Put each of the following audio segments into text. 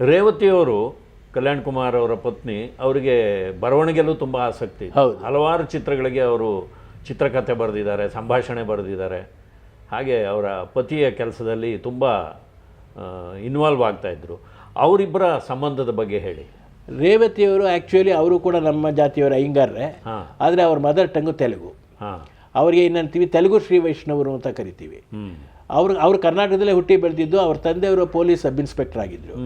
ರೇವತಿಯವರು ಕಲ್ಯಾಣ್ ಕುಮಾರ್ ಅವರ ಪತ್ನಿ ಅವರಿಗೆ ಬರವಣಿಗೆಲ್ಲೂ ತುಂಬ ಆಸಕ್ತಿ. ಹಲವಾರು ಚಿತ್ರಗಳಿಗೆ ಅವರು ಚಿತ್ರಕಥೆ ಬರೆದಿದ್ದಾರೆ ಸಂಭಾಷಣೆ ಬರೆದಿದ್ದಾರೆ. ಹಾಗೆ ಅವರ ಪತಿಯ ಕೆಲಸದಲ್ಲಿ ತುಂಬ ಇನ್ವಾಲ್ವ್ ಆಗ್ತಾ ಇದ್ರು. ಅವರಿಬ್ಬರ ಸಂಬಂಧದ ಬಗ್ಗೆ ಹೇಳಿ. ರೇವತಿಯವರು ಆ್ಯಕ್ಚುಲಿ ಅವರು ಕೂಡ ನಮ್ಮ ಜಾತಿಯವರ ಅಯ್ಯಂಗಾರ್ರೆ ಆದರೆ ಅವ್ರ ಮದರ್ ಟಂಗು ತೆಲುಗು. ಹಾಂ. ಅವರಿಗೆ ಏನಂತೀವಿ ತೆಲುಗು ಶ್ರೀ ವೈಷ್ಣವರು ಅಂತ ಕರಿತೀವಿ. ಅವರು ಅವರು ಕರ್ನಾಟಕದಲ್ಲೇ ಹುಟ್ಟಿ ಬೆಳೆದಿದ್ದು ಅವ್ರ ತಂದೆಯವರು ಪೊಲೀಸ್ ಸಬ್ ಇನ್ಸ್ಪೆಕ್ಟರ್ ಆಗಿದ್ದರು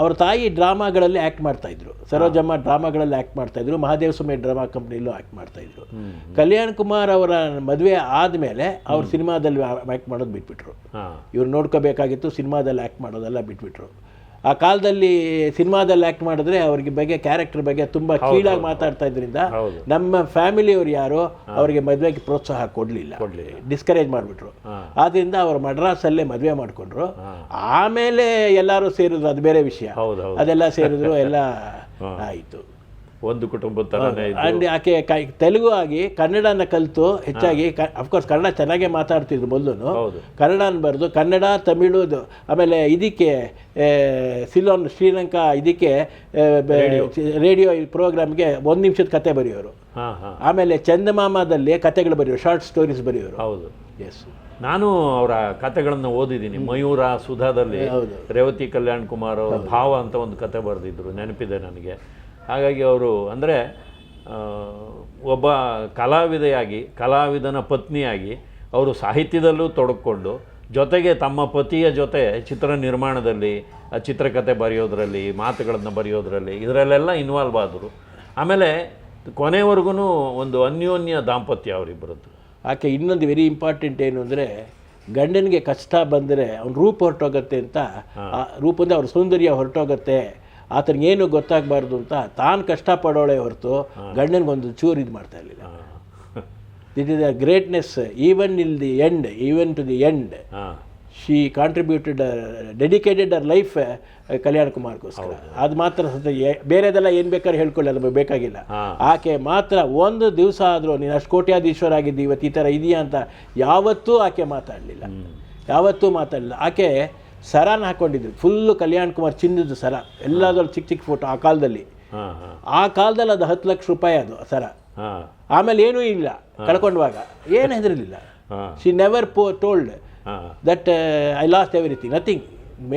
ಅವ್ರ ತಾಯಿ ಡ್ರಾಮಾಗಳಲ್ಲಿ ಆ್ಯಕ್ಟ್ ಮಾಡ್ತಾಯಿದ್ರು ಸರೋಜಮ್ಮ ಡ್ರಾಮಾಗಳಲ್ಲಿ ಆ್ಯಕ್ಟ್ ಮಾಡ್ತಾಯಿದ್ರು ಮಹಾದೇವ ಸ್ವಾಮಿ ಡ್ರಾಮಾ ಕಂಪ್ನಿಯಲ್ಲೂ ಆ್ಯಕ್ಟ್ ಮಾಡ್ತಾಯಿದ್ರು ಕಲ್ಯಾಣ್ ಕುಮಾರ್ ಅವರ ಮದುವೆ ಆದಮೇಲೆ ಅವ್ರು ಸಿನಿಮಾದಲ್ಲಿ ಆ್ಯಕ್ಟ್ ಮಾಡೋದು ಬಿಟ್ಬಿಟ್ರು. ಇವ್ರು ನೋಡ್ಕೋಬೇಕಾಗಿತ್ತು ಸಿನಿಮಾದಲ್ಲಿ ಆ್ಯಕ್ಟ್ ಮಾಡೋದೆಲ್ಲ ಬಿಟ್ಬಿಟ್ರು. ಆ ಕಾಲದಲ್ಲಿ ಸಿನಿಮಾದಲ್ಲಿ ಆ್ಯಕ್ಟ್ ಮಾಡಿದ್ರೆ ಅವ್ರಿಗೆ ಬಗ್ಗೆ ಕ್ಯಾರೆಕ್ಟರ್ ಬಗ್ಗೆ ತುಂಬ ಕೀಳಾಗಿ ಮಾತಾಡ್ತಾ ಇದ್ರಿಂದ. ನಮ್ಮ ಫ್ಯಾಮಿಲಿಯವರು ಯಾರೋ ಅವರಿಗೆ ಮದುವೆಗೆ ಪ್ರೋತ್ಸಾಹ ಕೊಡಲಿಲ್ಲ. ಡಿಸ್ಕರೇಜ್ ಮಾಡಿಬಿಟ್ರು. ಆದ್ದರಿಂದ ಆದ್ರಿಂದ ಅವರು ಮಡ್ರಾಸಲ್ಲೇ ಮದುವೆ ಮಾಡಿಕೊಂಡ್ರು. ಆಮೇಲೆ ಎಲ್ಲರೂ ಸೇರಿದ್ರು ಅದು ಬೇರೆ ವಿಷಯ. ಅದೆಲ್ಲ ಸೇರಿದ್ರು ಎಲ್ಲ ಆಯಿತು. ಒಂದು ಕುಟುಂಬದ ಥರನೇ ಆಕೆ ಕ- ತೆಲುಗು ಆಗಿ ಕನ್ನಡನ ಕಲಿತು ಹೆಚ್ಚಾಗಿ ಅಫ್ಕೋರ್ಸ್ ಕನ್ನಡ ಚೆನ್ನಾಗೇ ಮಾತಾಡ್ತಿದ್ರು ಮೊದಲು ಹೌದು. ಕನ್ನಡನ ಬರೆದು ಕನ್ನಡ ತಮಿಳು ಇದು. ಆಮೇಲೆ ಇದಕ್ಕೆ ಸಿಲೋನ್ ಶ್ರೀಲಂಕಾ ಇದಕ್ಕೆ ರೇಡಿಯೋ. ಪ್ರೋಗ್ರಾಮ್ಗೆ ಒಂದು ನಿಮಿಷದ ಕತೆ ಬರೆಯೋರು. ಹಾ ಹಾ. ಆಮೇಲೆ ಚಂದಮಾಮದಲ್ಲಿ ಕತೆಗಳು ಬರೆಯೋರು ಶಾರ್ಟ್ ಸ್ಟೋರೀಸ್ ಬರೆಯೋರು. ಹೌದು. ಎಸ್ ನಾನು ಅವರ ಕತೆಗಳನ್ನು ಓದಿದ್ದೀನಿ. ಮಯೂರ ಸುಧಾದಲ್ಲಿ ಹೌದು. ರೇವತಿ ಕಲ್ಯಾಣ್ ಕುಮಾರ್ ಅವರು ಭಾವ ಅಂತ ಒಂದು ಕತೆ ಬರೆದಿದ್ರು. ನೆನಪಿದೆ ನನಗೆ. ಹಾಗಾಗಿ ಅವರು ಅಂದರೆ ಒಬ್ಬ ಕಲಾವಿದೆಯಾಗಿ ಕಲಾವಿದನ ಪತ್ನಿಯಾಗಿ ಅವರು ಸಾಹಿತ್ಯದಲ್ಲೂ ತೊಡಕೊಂಡು ಜೊತೆಗೆ ತಮ್ಮ ಪತಿಯ ಜೊತೆ ಚಿತ್ರ ನಿರ್ಮಾಣದಲ್ಲಿ ಚಿತ್ರಕತೆ ಚಿತ್ರಕಥೆ ಬರೆಯೋದ್ರಲ್ಲಿ ಮಾತುಗಳನ್ನು ಬರೆಯೋದ್ರಲ್ಲಿ ಇದರಲ್ಲೆಲ್ಲ ಇನ್ವಾಲ್ವ್ ಆದರು. ಆಮೇಲೆ ಕೊನೆವರೆಗೂ ಒಂದು ಅನ್ಯೋನ್ಯ ದಾಂಪತ್ಯ ಅವರಿಬ್ಬರದ್ದು ಆಕೆ ಇನ್ನೊಂದು ವೆರಿ ಇಂಪಾರ್ಟೆಂಟ್ ಏನು ಅಂದರೆ ಗಂಡನಿಗೆ ಕಷ್ಟ ಬಂದರೆ ಅವ್ನ ರೂಪ ಹೊರಟೋಗತ್ತೆ ಅಂತ ಆ ರೂಪ ಅಂದರೆ ಅವ್ರ ಸೌಂದರ್ಯ ಹೊರಟೋಗತ್ತೆ ಆತನಿಗೆ ಏನು ಗೊತ್ತಾಗಬಾರ್ದು ಅಂತ ತಾನು ಕಷ್ಟಪಡೋಳೆ ಹೊರತು ಗಂಡನಿಗೊಂದು ಚೂರು ಇದು ಮಾಡ್ತಾ ಇರಲಿಲ್ಲ. That is a greatness even till the end even to the end she contributed dedicated her life Kalyana ಕುಮಾರ್ಗೋಸ್ಕರ. ಅದು ಮಾತ್ರ ಬೇರೆದೆಲ್ಲ ಏನು ಬೇಕಾದ್ರೆ ಹೇಳ್ಕೊಳ್ಳಿ ಅದು ಬೇಕಾಗಿಲ್ಲ. ಆಕೆ ಮಾತ್ರ ಒಂದು ದಿವಸ ಆದರೂ ನೀನು ಅಷ್ಟು ಕೋಟ್ಯಾಧೀಶ್ವರ ಆಗಿದ್ದಿ ಇವತ್ತು ಈ ಥರ ಇದೆಯಾ ಅಂತ ಯಾವತ್ತೂ ಆಕೆ ಮಾತಾಡಲಿಲ್ಲ. ಯಾವತ್ತೂ ಮಾತಾಡಲಿಲ್ಲ. ಆಕೆ ಸರಾನ ಹಾಕೊಂಡಿದ್ರು. ಫುಲ್ಲು ಕಲ್ಯಾಣ್ ಕುಮಾರ್ ಚಿನ್ನದ ಸರ. ಎಲ್ಲದರಲ್ಲಿ ಚಿಕ್ಕ ಚಿಕ್ಕ ಫೋಟೋ ಆ ಕಾಲದಲ್ಲಿ. ಆ ಕಾಲದಲ್ಲಿ ಅದು ಹತ್ತು ಲಕ್ಷ ರೂಪಾಯಿ ಅದು ಸರ. ಆಮೇಲೆ ಏನೂ ಇಲ್ಲ ಕಳ್ಕೊಂಡವಾಗ. ಏನು ಹೆದರಲಿಲ್ಲ. ಶಿ ನೆವರ್ ಪೋ told that I lost everything nothing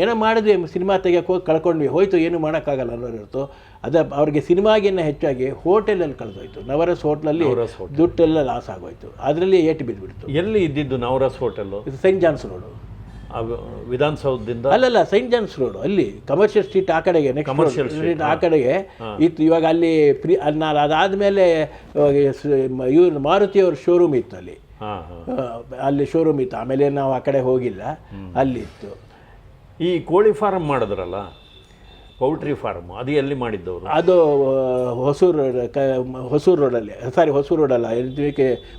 ಏನೋ ಮಾಡಿದ್ವಿ ಸಿನಿಮಾ ತೆಗಿಯೋಕೆ ಹೋಗಿ ಕಳ್ಕೊಂಡ್ವಿ. ಹೋಯ್ತು ಏನು ಮಾಡೋಕ್ಕಾಗಲ್ಲ ಅನ್ನೋರು ಇರ್ತೋ ಅದ ಅವ್ರಿಗೆ ಸಿನಿಮಾಗಿನ್ನ ಹೆಚ್ಚಾಗಿ ಹೋಟೆಲಲ್ಲಿ ಕಳೆದೋಯ್ತು. ನವರಸ್ ಹೋಟ್ಲಲ್ಲಿ ಹೋಟೆಲ್. ದುಡ್ಡೆಲ್ಲ ಲಾಸ್ ಆಗೋಯ್ತು. ಅದರಲ್ಲಿ ಏಟು ಬಿದ್ದುಬಿಡ್ತು ಎಲ್ಲಿ ಇದ್ದಿದ್ದು ನವರಸ್ ಹೋಟೆಲ್ಲು? ಇದು ಸೈಂಟ್ ಜಾನ್ಸ್ ರೋಡು ವಿಧಾನಸೌಧದಿಂದ ಅಲ್ಲಲ್ಲ ಸೈಂಟ್ ಜಾನ್ಸ್ ರೋಡ್ ಅಲ್ಲಿ ಕಮರ್ಷಿಯಲ್ ಸ್ಟ್ರೀಟ್ ಆ ಕಡೆಗೆ ಕಮರ್ಷಿಯಲ್ ಸ್ಟ್ರೀಟ್ ಆ ಕಡೆಗೆ ಇತ್ತು. ಇವಾಗ ಅಲ್ಲಿ ಪ್ರಿ ನಾನು ಅದಾದಮೇಲೆ ಇವ್ರು ಮಾರುತಿಯವ್ರ ಶೋರೂಮ್ ಇತ್ತು ಅಲ್ಲಿ. ಅಲ್ಲಿ ಶೋರೂಮ್ ಇತ್ತು. ಆಮೇಲೆ ನಾವು ಆ ಕಡೆ ಹೋಗಿಲ್ಲ. ಅಲ್ಲಿ ಇತ್ತು ಈ ಕೋಳಿ ಫಾರ್ಮ್ ಮಾಡಿದ್ರಲ್ಲ? ಪೌಲ್ಟ್ರಿ ಫಾರ್ಮ್ ಅದು ಎಲ್ಲಿ ಮಾಡಿದ್ದವರು? ಅದು ಹೊಸೂರು ಹೊಸೂರು ರೋಡಲ್ಲಿ ಸಾರಿ ಹೊಸೂರು ರೋಡಲ್ಲ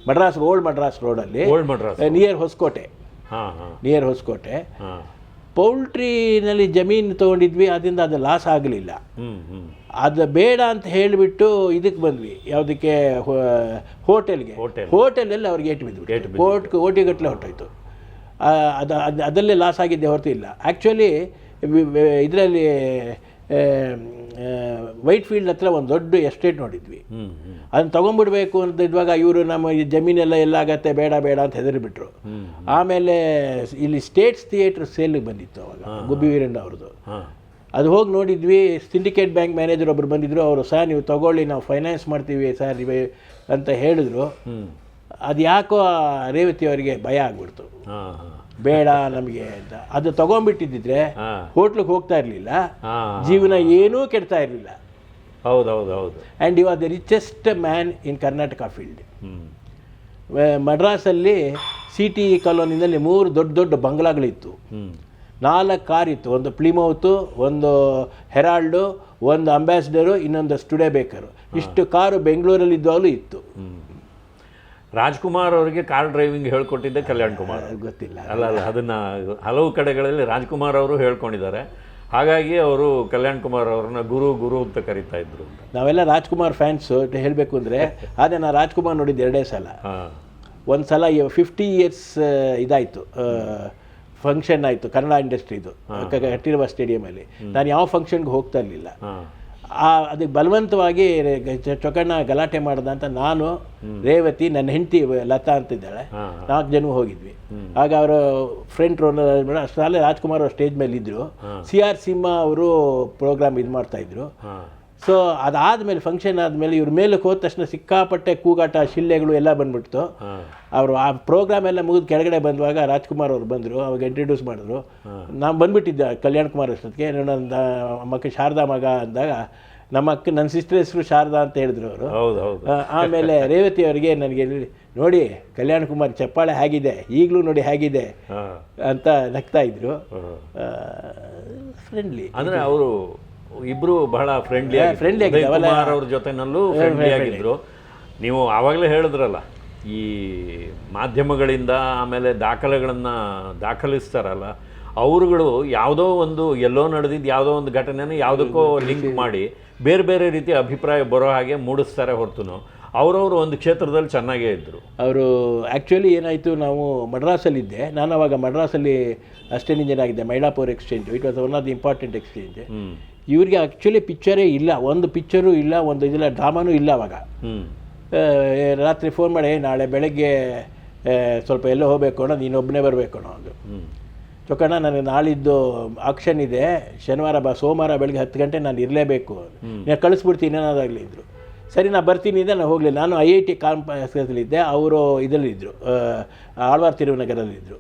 ಮಡ್ರಾಸ್ ಓಲ್ಡ್ ಮಡ್ರಾಸ್ ರೋಡಲ್ಲಿ old Madras near Hoskote. Near Hoskote. ಹಾಂ. ಪೌಲ್ಟ್ರಿನಲ್ಲಿ ಜಮೀನು ತೊಗೊಂಡಿದ್ವಿ ಅದರಿಂದ ಅದು ಲಾಸ್ ಆಗಲಿಲ್ಲ. ಅದು ಬೇಡ ಅಂತ ಹೇಳಿಬಿಟ್ಟು ಇದಕ್ಕೆ ಬಂದ್ವಿ. ಯಾವುದಕ್ಕೆ ಹೋಟೆಲ್ಗೆ. ಹೋಟೆಲ್. ಹೋಟೆಲಲ್ಲಿ ಅವ್ರಿಗೆ ಏಟು ಕೋಟ್ ಓಟಿಗಟ್ಟಲೆ ಹೊರಟೋಯ್ತು. ಅದು ಅದು ಅದಲ್ಲೇ ಲಾಸ್ ಆಗಿದ್ದೆ ಹೊರತು ಇಲ್ಲ ಆ್ಯಕ್ಚುಲಿ ಇದರಲ್ಲಿ ವೈಟ್ ಫೀಲ್ಡ್ ಹತ್ರ ಒಂದು ದೊಡ್ಡ ಎಸ್ಟೇಟ್ ನೋಡಿದ್ವಿ. ಅದನ್ನು ತೊಗೊಂಡ್ಬಿಡ್ಬೇಕು ಅಂತ ಇದ್ವಾಗ ಇವರು ನಮ್ಮ ಈ ಜಮೀನೆಲ್ಲ ಎಲ್ಲಾಗತ್ತೆ ಬೇಡ ಬೇಡ ಅಂತ ಹೆದರಿಬಿಟ್ರು. ಆಮೇಲೆ ಇಲ್ಲಿ ಸ್ಟೇಟ್ಸ್ ಥಿಯೇಟ್ರ್ ಸೇಲಿಗೆ ಬಂದಿತ್ತು ಅವಾಗ ಗುಬ್ಬಿ ವೀರಣ್ಣ ಅವ್ರದ್ದು. ಹಾಂ. ಅದು ಹೋಗಿ ನೋಡಿದ್ವಿ ಸಿಂಡಿಕೇಟ್ ಬ್ಯಾಂಕ್ ಮ್ಯಾನೇಜರ್ ಒಬ್ರು ಬಂದಿದ್ರು ಅವರು ಸರ್ ನೀವು ತಗೊಳ್ಳಿ ನಾವು ಫೈನಾನ್ಸ್ ಮಾಡ್ತೀವಿ ಸರ್ ಇವೆ ಅಂತ ಹೇಳಿದ್ರು. ಅದು ಯಾಕೋ ರೇವತಿ ಅವರಿಗೆ ಭಯ ಆಗ್ಬಿಡ್ತು. ಬೇಡ ನಮಗೆ ಅಂತ. ಅದು ತಗೊಂಡ್ಬಿಟ್ಟಿದ್ರೆ ಹೋಟ್ಲಿಗೆ ಹೋಗ್ತಾ ಇರಲಿಲ್ಲ. ಜೀವನ ಏನೂ ಕೆಡ್ತಾ ಇರಲಿಲ್ಲ. ಹೌದು. ಹೌದು ಹೌದು and you are the richest man in Karnataka field ಮಡ್ರಾಸಲ್ಲಿ C T ಕಾಲೋನಿನಲ್ಲಿ ಮೂರು ದೊಡ್ಡ ದೊಡ್ಡ ಬಂಗ್ಲಾಗಳಿತ್ತು. ನಾಲ್ಕು ಕಾರ್ ಇತ್ತು. ಒಂದು ಪ್ಲಿಮೌತು ಒಂದು ಹೆರಾಲ್ಡು ಒಂದು ಅಂಬಾಸಿಡರು ಇನ್ನೊಂದು ಸ್ಟುಡೇ ಬೇಕರು ಇಷ್ಟು ಕಾರು ಬೆಂಗಳೂರಲ್ಲಿ ಇದ್ದಾಗಲೂ ಇತ್ತು ರಾಜ್ಕುಮಾರ್ ಅವರಿಗೆ ಕಾರ್ ಡ್ರೈವಿಂಗ್ ಹೇಳ್ಕೊಟ್ಟಿದ್ದೆ ಕಲ್ಯಾಣ್ ಕುಮಾರ್ ಗೊತ್ತಿಲ್ಲ. ಅಲ್ಲ ಅಲ್ಲ ಅದನ್ನು ಹಲವು ಕಡೆಗಳಲ್ಲಿ ರಾಜ್ಕುಮಾರ್ ಅವರು ಹೇಳ್ಕೊಂಡಿದ್ದಾರೆ. ಹಾಗಾಗಿ ಅವರು ಕಲ್ಯಾಣ್ ಕುಮಾರ್ ಅವ್ರನ್ನ ಗುರು ಗುರು ಅಂತ ಕರಿತಾ ಇದ್ರು ನಾವೆಲ್ಲ ರಾಜ್ಕುಮಾರ್ ಫ್ಯಾನ್ಸ್ ಹೇಳಬೇಕು ಅಂದರೆ ಆದರೆ ನಾ ರಾಜ್ಕುಮಾರ್ ನೋಡಿದ್ದು ಎರಡೇ ಸಲ. ಒಂದು ಸಲ ಫಿಫ್ಟಿ ಇಯರ್ಸ್ ಇದಾಯಿತು ಫಂಕ್ಷನ್ ಆಯಿತು ಕನ್ನಡ ಇಂಡಸ್ಟ್ರಿದು ಕಟ್ಟಿರುವ ಸ್ಟೇಡಿಯಮಲ್ಲಿ ನಾನು ಯಾವ ಫಂಕ್ಷನ್ಗೆ ಹೋಗ್ತಾ ಇರಲಿಲ್ಲ. ಆ ಅದಕ್ಕೆ ಬಲವಂತವಾಗಿ ಚೊಕಣ್ಣ ಗಲಾಟೆ ಮಾಡ್ದ ಅಂತ ನಾನು ರೇವತಿ ನನ್ನ ಹೆಂಡತಿ ಲತಾ ಅಂತಿದ್ದಾಳೆ. ನಾಲ್ಕು ಜನ ಹೋಗಿದ್ವಿ. ಆಗ ಅವರು ಫ್ರಂಟ್ ರೋನರ್ ಅಷ್ಟರಲ್ಲೇ ರಾಜ್ಕುಮಾರ್ ಅವ್ರು ಸ್ಟೇಜ್ ಮೇಲೆ ಇದ್ರು ಸಿ ಆರ್ ಸಿಂಹ ಅವರು ಪ್ರೋಗ್ರಾಮ್ ಇದು ಮಾಡ್ತಾ ಇದ್ರು ಸೊ ಅದಾದಮೇಲೆ ಫಂಕ್ಷನ್ ಆದಮೇಲೆ ಇವ್ರ ಮೇಲಕ್ಕೆ ಹೋದ ತಕ್ಷಣ ಸಿಕ್ಕಾಪಟ್ಟೆ ಕೂಗಾಟ ಶಿಲ್ಲೆಗಳು ಎಲ್ಲ ಬಂದ್ಬಿಡ್ತು. ಅವರು ಆ ಪ್ರೋಗ್ರಾಮ್ ಎಲ್ಲ ಮುಗಿದು ಕೆಳಗಡೆ ಬಂದುವಾಗ ರಾಜ್ಕುಮಾರ್ ಅವರು ಬಂದರು ಅವಾಗ ಇಂಟ್ರಡ್ಯೂಸ್ ಮಾಡಿದ್ರು. ನಾನು ಬಂದ್ಬಿಟ್ಟಿದ್ದೆ ಕಲ್ಯಾಣ್ ಕುಮಾರ್ ಅಷ್ಟೊತ್ತಿಗೆ ನನ್ನ ಮಕ್ಕ ಶಾರದಾ ಮಗ ಅಂದಾಗ ನಮ್ಮ ಅಕ್ಕ ನನ್ನ ಸಿಸ್ಟರ್ ಹೆಸರು ಶಾರದಾ ಅಂತ ಹೇಳಿದ್ರು ಅವರು. ಹೌದು ಹೌದು. ಆಮೇಲೆ ರೇವತಿ ಅವರಿಗೆ ನನಗೆ ನೋಡಿ ಕಲ್ಯಾಣ್ ಕುಮಾರ್ ಚಪ್ಪಾಳೆ ಹೇಗಿದೆ ಈಗಲೂ ನೋಡಿ ಹೇಗಿದೆ ಅಂತ ನಗ್ತಾ ಇದ್ರು. ಫ್ರೆಂಡ್ಲಿ ಅಂದರೆ ಅವರು ಇಬ್ರು ಬಹಳ ಫ್ರೆಂಡ್ಲಿ ಫ್ರೆಂಡ್ಲಿ. ಕುಮಾರ್ ಅವ್ರ ಜೊತೆನಲ್ಲೂ ಫ್ರೆಂಡ್ಲಿ ಆಗಿದ್ರು. ನೀವು ಆವಾಗಲೇ ಹೇಳಿದ್ರಲ್ಲ ಈ ಮಾಧ್ಯಮಗಳಿಂದ ಆಮೇಲೆ ದಾಖಲೆಗಳನ್ನ ದಾಖಲಿಸ್ತಾರಲ್ಲ ಅವರುಗಳು ಯಾವುದೋ ಒಂದು ಎಲ್ಲೋ ನಡೆದಿದ್ದು ಯಾವುದೋ ಒಂದು ಘಟನೆನ ಯಾವುದಕ್ಕೋ ಲಿಂಕ್ ಮಾಡಿ ಬೇರೆ ಬೇರೆ ರೀತಿಯ ಅಭಿಪ್ರಾಯ ಬರೋ ಹಾಗೆ ಮೂಡಿಸ್ತಾರೆ ಹೊರತು ಅವರವರು ಒಂದು ಕ್ಷೇತ್ರದಲ್ಲಿ ಚೆನ್ನಾಗೇ ಇದ್ರು. ಅವರು ಆ್ಯಕ್ಚುಲಿ ಏನಾಯಿತು ನಾವು ಮಡ್ರಾಸಲ್ಲಿದ್ದೆ. ನಾನು ಅವಾಗ ಮಡ್ರಾಸಲ್ಲಿ ಅಸ್ಟೆಂಟ್ ಇಂಜಿನಿಯರ್ ಆಗಿದ್ದೆ Mylapore exchange it was one of the important exchange ಇವ್ರಿಗೆ ಆ್ಯಕ್ಚುಲಿ ಪಿಕ್ಚರೇ ಇಲ್ಲ ಒಂದು ಪಿಕ್ಚರು ಇಲ್ಲ ಒಂದು ಇದಿಲ್ಲ ಡ್ರಾಮಾನೂ ಇಲ್ಲ ಅವಾಗ. ರಾತ್ರಿ ಫೋನ್ ಮಾಡಿ ನಾಳೆ ಬೆಳಗ್ಗೆ ಸ್ವಲ್ಪ ಎಲ್ಲೋ ಹೋಗಬೇಕು ಅಣ್ಣ ನೀನೊಬ್ಬನೇ ಬರಬೇಕು ಅಣ್ಣ ಅದು ಚೊಕ್ಕಣ್ಣ ನನಗೆ ನಾಳಿದ್ದು ಆಕ್ಷನ್ ಇದೆ ಶನಿವಾರ ಬಾ ಸೋಮವಾರ ಬೆಳಗ್ಗೆ ಹತ್ತು ಗಂಟೆ ನಾನು ಇರಲೇಬೇಕು. ನಾನು ಕಳಿಸ್ಬಿಡ್ತೀನಿ ಏನಾದಾಗಲಿ ಇದ್ರು. ಸರಿ ನಾನು ಬರ್ತೀನಿ ಅಂದರೆ ನಾನು ಹೋಗಲಿಲ್ಲ. ನಾನು ಐ ಐ ಟಿ ಕಾಂಪಸ್ಲಿದ್ದೆ ಅವರು ಇದರಲ್ಲಿದ್ದರು ಆಳ್ವಾರ್ ತಿರುವನಗರದಲ್ಲಿದ್ದರು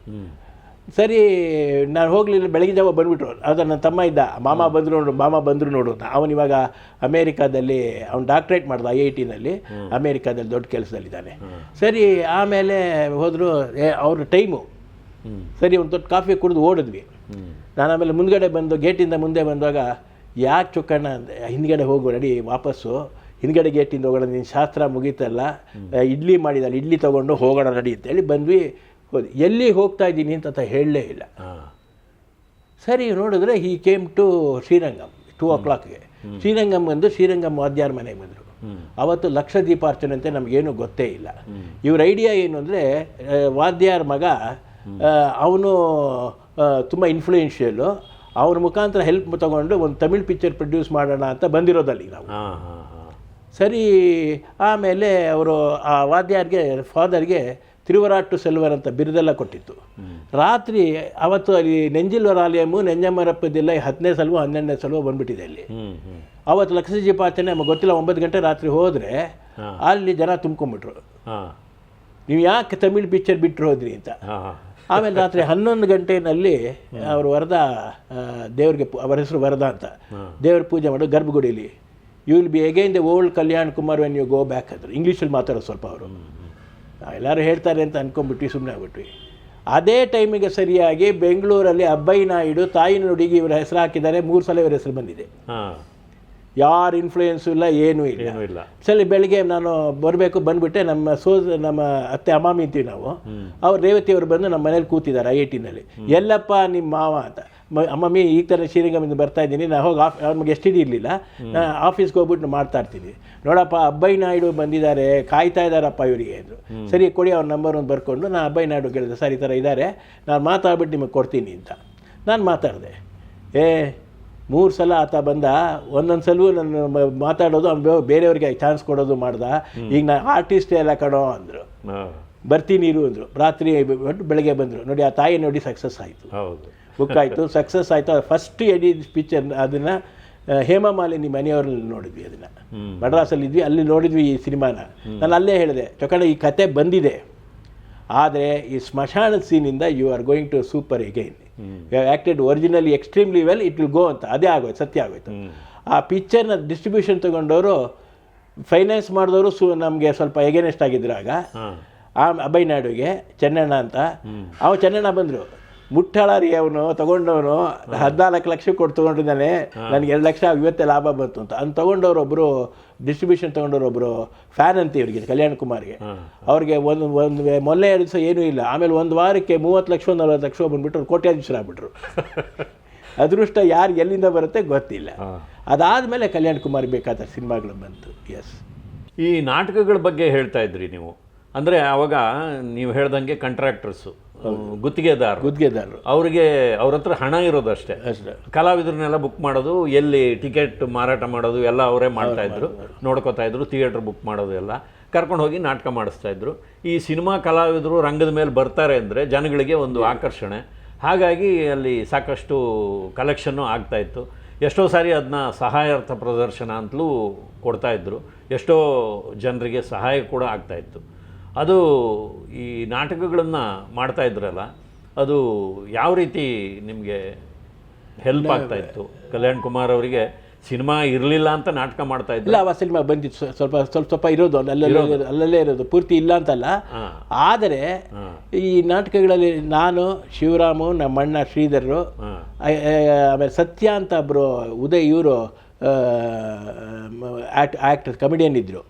ಸರಿ ನಾನು ಹೋಗಲಿಲ್ಲ ಬೆಳಗ್ಗೆ ಜಾವ ಬಂದ್ಬಿಟ್ರು. ಅದು ನನ್ನ ತಮ್ಮ ಇದ್ದ ಮಾಮ ಬಂದರು ನೋಡು ಮಾಮ ಬಂದರು ನೋಡು ಅಂತ. ಅವನು ಇವಾಗ ಅಮೇರಿಕಾದಲ್ಲಿ ಅವ್ನು ಡಾಕ್ಟ್ರೇಟ್ ಮಾಡ್ದ ಐ ಐ ಟಿನಲ್ಲಿ ಅಮೇರಿಕಾದಲ್ಲಿ ದೊಡ್ಡ ಕೆಲಸದಲ್ಲಿದ್ದಾನೆ. ಸರಿ ಆಮೇಲೆ ಹೋದರು ಅವ್ರ ಟೈಮು. ಸರಿ ಒಂದು ದೊಡ್ಡ ಕಾಫಿ ಕುಡಿದು ಓಡಿದ್ವಿ. ನಾನು ಆಮೇಲೆ ಮುಂದ್ಗಡೆ ಬಂದು ಗೇಟಿಂದ ಮುಂದೆ ಬಂದಾಗ ಯಾಕೆ ಚುಕ್ಕಣ್ಣ ಹಿಂದ್ಗಡೆ ಹೋಗು ನಡಿ ವಾಪಸ್ಸು. ಹಿಂದ್ಗಡೆ ಗೇಟಿಂದ ಹೋಗೋಣ ನಿನ್ನ ಶಾಸ್ತ್ರ ಮುಗೀತಲ್ಲ. ಇಡ್ಲಿ ಮಾಡಿದಾಳೆ ಇಡ್ಲಿ ತೊಗೊಂಡು ಹೋಗೋಣ ನಡಿ ಅಂತೇಳಿ ಬಂದ್ವಿ. ಹೋದ್ವಿ ಎಲ್ಲಿ ಹೋಗ್ತಾ ಇದ್ದೀನಿ ಅಂತ ಹೇಳಲೇ ಇಲ್ಲ. ಹಾಂ. ಸರಿ ನೋಡಿದ್ರೆ ಈ ಕೇಮ್ ಟು ಶ್ರೀರಂಗಂ ಟೂ ಓ ಕ್ಲಾಕ್ಗೆ ಶ್ರೀರಂಗಂ ಬಂದು ಶ್ರೀರಂಗಂ ವಾದ್ಯಾರ ಮನೆಗೆ ಬಂದರು. ಅವತ್ತು ಲಕ್ಷ ದೀಪಾರ್ಚನೆ ಅಂತ ನಮಗೇನು ಗೊತ್ತೇ ಇಲ್ಲ. ಇವ್ರ ಐಡಿಯಾ ಏನು ಅಂದರೆ ವಾದ್ಯಾರ ಮಗ ಅವನು ತುಂಬ ಇನ್ಫ್ಲೂಯೆನ್ಷಿಯಲ್ಲು ಅವ್ರ ಮುಖಾಂತರ ಹೆಲ್ಪ್ ತಗೊಂಡು ಒಂದು ತಮಿಳ್ ಪಿಕ್ಚರ್ ಪ್ರೊಡ್ಯೂಸ್ ಮಾಡೋಣ ಅಂತ ಬಂದಿರೋದಲ್ಲಿ ನಾವು. ಹಾಂ ಹಾಂ ಹಾಂ. ಸರಿ ಆಮೇಲೆ ಅವರು ಆ ವಾದ್ಯಾರ್ಗೆ ಫಾದರ್ಗೆ ತಿರುವರಾಟು ಸೆಲ್ವರ್ ಅಂತ ಬಿರುದೆಲ್ಲ ಕೊಟ್ಟಿತ್ತು. ರಾತ್ರಿ ಅವತ್ತು ಅಲ್ಲಿ ನೆಂಜಿಲ್ವರಾಲಯಮು ನೆಂಜಮ್ಮರಪ್ಪದಿಲ್ಲ ಹತ್ತನೇ ಸಲವೋ ಹನ್ನೆರಡನೇ ಸಲವೋ ಬಂದ್ಬಿಟ್ಟಿದೆ ಅಲ್ಲಿ. ಅವತ್ತು ಲಕ್ಷ್ಮೀಜಿ ಪಾತನೆ ನಮಗೆ ಗೊತ್ತಿಲ್ಲ ಒಂಬತ್ತು ಗಂಟೆ ರಾತ್ರಿ ಹೋದರೆ ಅಲ್ಲಿ ಜನ ತುಂಬ್ಕೊಂಬಿಟ್ರು ಹಾಂ. ನೀವು ಯಾಕೆ ತಮಿಳ್ ಪಿಕ್ಚರ್ ಬಿಟ್ಟರು ಹೋದ್ರಿ ಅಂತ. ಆಮೇಲೆ ರಾತ್ರಿ ಹನ್ನೊಂದು ಗಂಟೆನಲ್ಲಿ ಅವರು ವರದ ದೇವ್ರಿಗೆ ಅವರ ಹೆಸರು ವರದ ಅಂತ. ದೇವ್ರ ಪೂಜೆ ಮಾಡು ಗರ್ಭಗುಡಿಲಿ. You will be again the old Kalyan Kumar when you go back ಅಂದರು. ಇಂಗ್ಲೀಷಲ್ಲಿ ಮಾತಾಡೋದು ಸ್ವಲ್ಪ ಅವರು. ಎಲ್ಲರೂ ಹೇಳ್ತಾರೆ ಅಂತ ಅಂದ್ಕೊಂಡ್ಬಿಟ್ವಿ ಸುಮ್ಮನೆ ಆಗ್ಬಿಟ್ವಿ. ಅದೇ ಟೈಮಿಗೆ ಸರಿಯಾಗಿ ಬೆಂಗಳೂರಲ್ಲಿ ಅಬ್ಬಯ್ಯ ನಾಯ್ಡು ತಾಯಿ ನುಡಿಗೆ ಇವರ ಹೆಸರು ಹಾಕಿದ್ದಾರೆ ಮೂರು ಸಲ ಇವರ ಹೆಸರು ಬಂದಿದೆ. ಯಾರು ಇನ್ಫ್ಲೂಯೆನ್ಸು ಇಲ್ಲ ಏನೂ ಇಲ್ಲ. ಏನೂ ಇಲ್ಲ. ಸರಿ ಬೆಳಿಗ್ಗೆ ನಾನು ಬರಬೇಕು ಬಂದುಬಿಟ್ಟೆ ನಮ್ಮ ಸೋ ನಮ್ಮ ಅತ್ತೆ ಅಮ್ಮಾಮಿ ಅಂತೀವಿ ನಾವು. ಅವ್ರು ರೇವತಿ ಅವರು ಬಂದು ನಮ್ಮ ಮನೇಲಿ ಕೂತಿದ್ದಾರೆ ಐ ಐ ಟಿನಲ್ಲಿ ಎಲ್ಲಪ್ಪ ನಿಮ್ಮ ಮಾವ ಅಂತ. ಅಮ್ಮಮ್ಮಿ ಈ ಥರ ಶ್ರೀರಂಗಮಿಂದ ಬರ್ತಾ ಇದ್ದೀನಿ. ನಾನು ಹೋಗಿ ಆಫ್ ನಮಗೆ ಎಷ್ಟು ಇರಲಿಲ್ಲ. ನಾನು ಆಫೀಸ್ಗೆ ಹೋಗ್ಬಿಟ್ಟು ಮಾಡ್ತಾ ಇರ್ತೀನಿ. ನೋಡಪ್ಪ ಅಬ್ಬೈ ನಾಯ್ಡು ಬಂದಿದ್ದಾರೆ. ಕಾಯ್ತಾ ಇದ್ದಾರಪ್ಪ ಇವರಿಗೆ ಅಂದರು. ಸರಿ ಕೊಡಿ ಅವ್ರ ನಂಬರ್ ಒಂದು ಬರ್ಕೊಂಡು ನಾನು ಅಬ್ಬೈ ನಾಯ್ಡು ಕೇಳಿದೆ ಸರ್ ಈ ಥರ ಇದ್ದಾರೆ ನಾನು ಮಾತಾಡ್ಬಿಟ್ಟು ನಿಮಗೆ ಕೊಡ್ತೀನಿ ಅಂತ. ನಾನು ಮಾತಾಡಿದೆ. ಏ ಮೂರು ಸಲ ಆತ ಬಂದ. ಒಂದೊಂದು ಸಲವೂ ನನ್ನ ಮಾತಾಡೋದು ಅವ್ನು ಬೇರೆಯವ್ರಿಗೆ ಚಾನ್ಸ್ ಕೊಡೋದು ಮಾಡ್ದ. ಈಗ ನಾನು ಆರ್ಟಿಸ್ಟ್ ಎಲ್ಲ ಕಣೋ ಅಂದರು. ಬರ್ತೀನಿ ಇರು ಅಂದರು. ರಾತ್ರಿ ಬೆಳಗ್ಗೆ ಬಂದರು. ನೋಡಿ ಆ ತಾಯಿ ನೋಡಿ ಸಕ್ಸಸ್ ಆಯಿತು. ಹೌದು. ಬುಕ್ ಆಯಿತು ಸಕ್ಸಸ್ ಆಯಿತು. ಫಸ್ಟ್ ಎಡಿಟ್ ಪಿಕ್ಚರ್ ಅದನ್ನು ಹೇಮಮಾಲಿನಿ ಮನೆಯವ್ರಲ್ಲಿ ನೋಡಿದ್ವಿ ಅದನ್ನು. ಹ್ಮ್. ಮಡ್ರಾಸಲ್ಲಿ ಇದ್ವಿ ಅಲ್ಲಿ ನೋಡಿದ್ವಿ ಈ ಸಿನಿಮಾನ ನಾನು ಅಲ್ಲೇ ಹೇಳಿದೆ ಚೊಕಡೆ ಈ ಕತೆ ಬಂದಿದೆ. ಆದರೆ ಈ ಸ್ಮಶಾನದ ಸೀನಿಂದ you are going to super again you acted originally extremely well it will go ಅಂತ. ಅದೇ ಆಗೋಯ್ತು ಸತ್ಯ ಆಗೋಯ್ತು. ಆ ಪಿಕ್ಚರ್ನ ಡಿಸ್ಟ್ರಿಬ್ಯೂಷನ್ ತೊಗೊಂಡವರು ಫೈನಾನ್ಸ್ ಮಾಡಿದವರು ಸು ನಮಗೆ ಸ್ವಲ್ಪ ಎಗೇನೆಸ್ಟ್ ಆಗಿದ್ರು ಆಗ. ಆ ಅಭಯ್ ನಾಯ್ಡುಗೆ ಚೆನ್ನಣ್ಣ ಅಂತ. ಅವ ಚೆನ್ನಣ್ಣ ಬಂದರು. ಮುಟ್ಟಾಳ ರೀ ಅವನು ತಗೊಂಡವನು ಹದಿನಾಲ್ಕು ಲಕ್ಷ ಕೊಟ್ಟು ತೊಗೊಂಡಿದ್ದಾನೆ ನನಗೆ ಎರಡು ಲಕ್ಷ ಇವತ್ತೇ ಲಾಭ ಬಂತು ಅಂತ. ಅನ್ ತೊಗೊಂಡವ್ರು ಒಬ್ಬರು ಡಿಸ್ಟ್ರಿಬ್ಯೂಷನ್ ತೊಗೊಂಡವ್ರು ಒಬ್ಬರು ಫ್ಯಾನ್ ಅಂತ ಇವ್ರಿಗೆ ಕಲ್ಯಾಣ್ ಕುಮಾರ್ಗೆ. ಅವ್ರಿಗೆ ಒಂದು ಒಂದು ಮೊನ್ನೆ ಎರಡು ದಿವಸ ಏನೂ ಇಲ್ಲ. ಆಮೇಲೆ ಒಂದು ವಾರಕ್ಕೆ ಮೂವತ್ತು ಲಕ್ಷ ನಲ್ವತ್ತು ಲಕ್ಷ ಬಂದ್ಬಿಟ್ಟು ಅವ್ರು ಕೋಟ್ಯಾಧೀಶರಾಗ್ಬಿಟ್ರು ಅದೃಷ್ಟ ಯಾರು ಎಲ್ಲಿಂದ ಬರುತ್ತೆ ಗೊತ್ತಿಲ್ಲ. ಅದಾದಮೇಲೆ ಕಲ್ಯಾಣ್ ಕುಮಾರ್ ಬೇಕಾದ ಸಿನಿಮಾಗಳು ಬಂತು. ಎಸ್ ಈ ನಾಟಕಗಳ ಬಗ್ಗೆ ಹೇಳ್ತಾ ಇದ್ರಿ ನೀವು. ಅಂದರೆ ಆವಾಗ ನೀವು ಹೇಳ್ದಂಗೆ ಕಾಂಟ್ರಾಕ್ಟರ್ಸು ಗುತ್ತಿಗೆದಾರರು. ಗುತ್ತಿಗೆದಾರರು. ಅವರಿಗೆ ಅವ್ರ ಹತ್ರ ಹಣ ಇರೋದು ಅಷ್ಟೇ. ಕಲಾವಿದರನ್ನೆಲ್ಲ ಬುಕ್ ಮಾಡೋದು ಎಲ್ಲಿ ಟಿಕೆಟ್ ಮಾರಾಟ ಮಾಡೋದು ಎಲ್ಲ ಅವರೇ ಮಾಡ್ತಾ ಇದ್ರು. ನೋಡ್ಕೋತಾ ಇದ್ರು ಥಿಯೇಟ್ರ್ ಬುಕ್ ಮಾಡೋದು ಎಲ್ಲ. ಕರ್ಕೊಂಡು ಹೋಗಿ ನಾಟಕ ಮಾಡಿಸ್ತಾ ಇದ್ರು. ಈ ಸಿನಿಮಾ ಕಲಾವಿದರು ರಂಗದ ಮೇಲೆ ಬರ್ತಾರೆ ಅಂದರೆ ಜನಗಳಿಗೆ ಒಂದು ಆಕರ್ಷಣೆ. ಹಾಗಾಗಿ ಅಲ್ಲಿ ಸಾಕಷ್ಟು ಕಲೆಕ್ಷನ್ನು ಆಗ್ತಾ ಇತ್ತು. ಎಷ್ಟೋ ಸಾರಿ ಅದನ್ನ ಸಹಾಯಾರ್ಥ ಪ್ರದರ್ಶನ ಅಂತಲೂ ಕೊಡ್ತಾ ಇದ್ರು. ಎಷ್ಟೋ ಜನರಿಗೆ ಸಹಾಯ ಕೂಡ ಆಗ್ತಾ ಇತ್ತು. ಅದು ಈ ನಾಟಕಗಳನ್ನು ಮಾಡ್ತಾ ಇದ್ರಲ್ಲ ಅದು ಯಾವ ರೀತಿ ನಿಮಗೆ ಹೆಲ್ಪ್ ಆಗ್ತಾ ಇತ್ತು? ಕಲ್ಯಾಣ್ ಕುಮಾರ್ ಅವರಿಗೆ ಸಿನಿಮಾ ಇರಲಿಲ್ಲ ಅಂತ ನಾಟಕ ಮಾಡ್ತಾ ಇದ್ದಿಲ್ಲ ಇಲ್ಲ ಅವ ಸಿನಿಮಾ ಬಂದಿತ್ತು. ಸ್ವ- ಸ್ವಲ್ಪ ಸ್ವಲ್ಪ ಸ್ವಲ್ಪ ಇರೋದು ಅಲ್ಲಲ್ಲೇ ಇರೋದು. ಅಲ್ಲಲ್ಲೇ ಇರೋದು ಪೂರ್ತಿ ಇಲ್ಲ ಅಂತಲ್ಲ. ಆದರೆ ಈ ನಾಟಕಗಳಲ್ಲಿ ನಾನು ಶಿವರಾಮು ನಮ್ಮಣ್ಣ ಶ್ರೀಧರರು ಆ- ಆ- ಆಮೇಲೆ ಸತ್ಯ ಅಂತ ಒಬ್ಬರು ಉದಯ್ ಇವರು ಆ್ಯಕ್ಟರ್ ಕಮಿಡಿಯನ್ ಇದ್ದರು